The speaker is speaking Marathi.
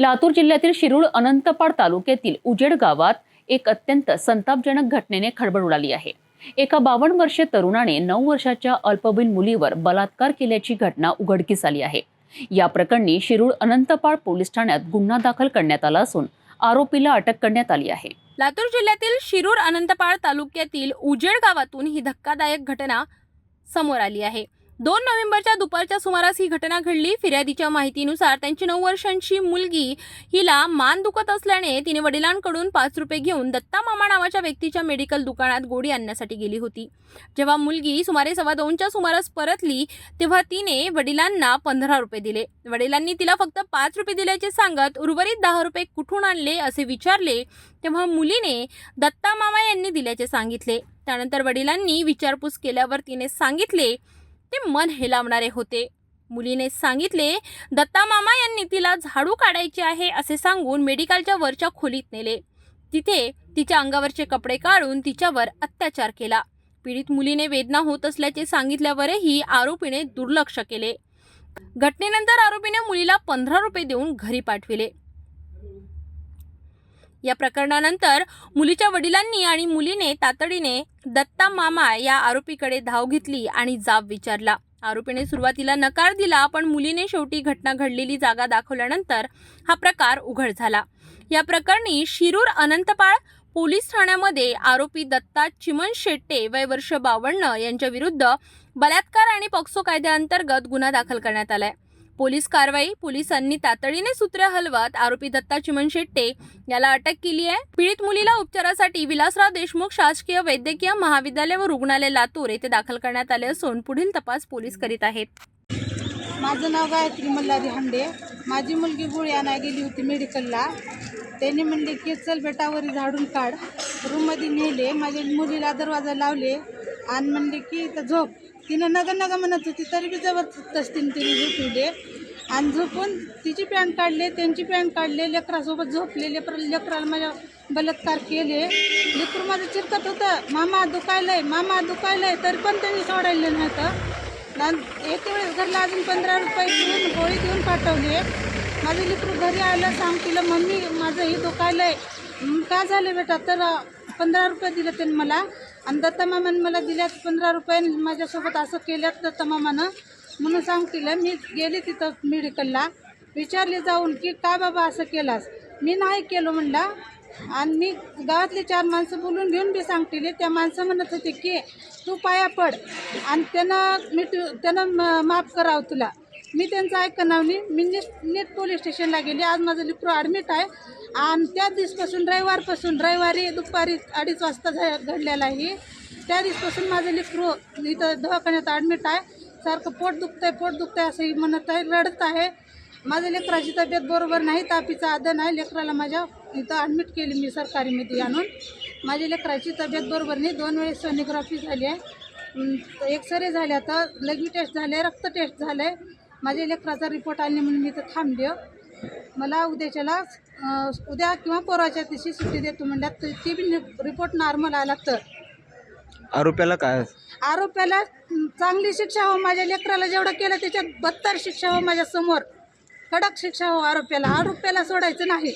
लातूर जिल्ह्यातील शिरूळ अनंतपाड तालुक्यातील उजेड गावात एक अत्यंत संतापजनक घटनेने खळबळ उडाली आहे. एका बावन्न वर्षे तरुणाने नऊ वर्षाच्या अल्पवयीन मुलीवर बलात्कार केल्याची घटना उघडकीस आली आहे. या प्रकरणी शिरूळ अनंतपाळ पोलीस ठाण्यात गुन्हा दाखल करण्यात आला असून आरोपीला अटक करण्यात आली आहे. लातूर जिल्ह्यातील शिरूर अनंतपाळ तालुक्यातील उजेड गावातून ही धक्कादायक घटना समोर आली आहे. दोन नोव्हेंबरच्या दुपारच्या सुमारास ही घटना घडली. फिर्यादीच्या माहितीनुसार त्यांची नऊ वर्षांची मुलगी हिला मान दुखत असल्याने तिने वडिलांकडून पाच रुपये घेऊन दत्ता मामा नावाच्या व्यक्तीच्या मेडिकल दुकानात गोडी आणण्यासाठी गेली होती. जेव्हा मुलगी सुमारे सव्वा दोनच्या सुमारास परतली तेव्हा तिने वडिलांना पंधरा रुपये दिले. वडिलांनी तिला फक्त पाच रुपये दिल्याचे सांगत उर्वरित दहा रुपये कुठून आणले असे विचारले तेव्हा मुलीने दत्ता मामा यांनी दिल्याचे सांगितले. त्यानंतर वडिलांनी विचारपूस केल्यावर तिने सांगितले ते मन हेलावणारे होते. मुलीने सांगितले दत्ता मामा यांनी तिला झाडू काढायचे आहे असे सांगून मेडिकलच्या वरच्या खोलीत नेले. तिथे तिच्या अंगावरचे कपडे काढून तिच्यावर अत्याचार केला. पीडित मुलीने वेदना होत असल्याचे सांगितल्यावरही आरोपीने दुर्लक्ष केले. घटनेनंतर आरोपीने मुलीला पंधरा रुपये देऊन घरी पाठविले. या प्रकरणानंतर मुलीच्या वडिलांनी आणि मुलीने तातडीने दत्ता मामा या आरोपीकडे धाव घेतली आणि जाब विचारला. आरोपीने सुरुवातीला नकार दिला पण मुलीने शेवटी घटना घडलेली जागा दाखवल्यानंतर हा प्रकार उघड झाला. या प्रकरणी शिरूर अनंतपाळ पोलीस ठाण्यामध्ये आरोपी दत्ता चिमन शेट्टे वय वर्ष बावन्न यांच्या विरुद्ध बलात्कार आणि पॉक्सो कायद्याअंतर्गत गुन्हा दाखल करण्यात आलाय. पोलीस कारवाई पोलिसांनी तातडीने सूत्रे हलवत आरोपी दत्ता चिमन शेट्टे याला अटक केली आहे. पीडित मुलीला उपचारासाठी विलासराव देशमुख शासकीय वैद्यकीय महाविद्यालय व रुग्णालय लातूर येथे दाखल करण्यात आले असून पुढील तपास पोलीस करीत आहेत. माझं नाव गायत्री मल्हारी हांडे. माझी मुलगी गोळी आणायला गेली होती मेडिकलला. त्यांनी म्हणले की चल बेटावर झाडून काढ. रूममध्ये नेले. माझ्या मुलीला दरवाजा लावले आणि म्हणले की इथं झोप. तिनं नग नग म्हणत होती तरी बी जबरदस्तीने तिने झोपवले. आणि झोपून तिची पॅन्ट काढले त्यांची पॅन्ट काढले लेकरासोबत झोपले लेकर लेकराला माझ्या बलात्कार केले. लेकरू माझं चिरकत होतं मामा दुखायलंय मामा दुखायलंय तरी पण त्यांनी सोडायलं नव्हतं. आणि एक वेळेस घरला अजून पंधरा रुपये देऊन गोळी देऊन पाठवले. माझं लेकरू घरी आलं सांग तिला मम्मी माझं हे दुखायलं आहे काय झालं बेटा? तर पंधरा रुपये दिलं त्यांनी मला. आणि दत्ता मामानं मला दिल्यात पंधरा रुपये माझ्यासोबत असं केल्यात दत्ता मामानं म्हणून सांगतील मी गेले तिथं मेडिकलला विचारले जाऊन की काय बाबा असं केलास? मी नाही केलं म्हणला. आणि मी गावातले चार माणसं बोलून घेऊन बी सांगतील. त्या माणसं म्हणत होते की तू पाया पड आणि त्यानं मी तू त्यानं म- माफ करावं तुला. मी त्यांचं ऐकणार नाही मी नीट नीट पोलीस स्टेशनला गेले. आज माझं लिप्रो ॲडमिट आहे. आणि त्या दिवसपासून रविवारपासून रविवारी दुपारी अडीच वाजता झा घडलेला आहे. त्या दिवसपासून माझं लिप्रो इथं दवाखान्यात ॲडमिट आहे. सारखं पोट दुखतं आहे पोट दुखतं आहे असंही म्हणत आहे रडत आहे. माझ्या लेकराची तब्येत बरोबर नाही तापीचं आदन आहे. लेकराला माझ्या इथं ॲडमिट केली मी सरकारीमध्ये आणून. माझ्या लेकराची तब्येत बरोबर नाही. दोन वेळेस सोनोग्राफी झाली आहे. एक्सरे झाले आता लगी टेस्ट झाले रक्त टेस्ट झालं आहे माझ्या लेकराचा रिपोर्ट आले म्हणून मी इथं थांबले. मला उद्याच्याला उद्या किंवा परवाच्या दिवशी सुट्टी देतो म्हणल्यात तर ती बी रिपोर्ट नॉर्मल आला तर. आरोप्याला काय? आरोप्याला चांगली शिक्षा हो माझ्या लेकराला जेवढं केलं त्याच्यात बत्तर शिक्षा हो माझ्यासमोर कडक शिक्षा हो आरोप्याला. आरोप्याला सोडायचं नाही.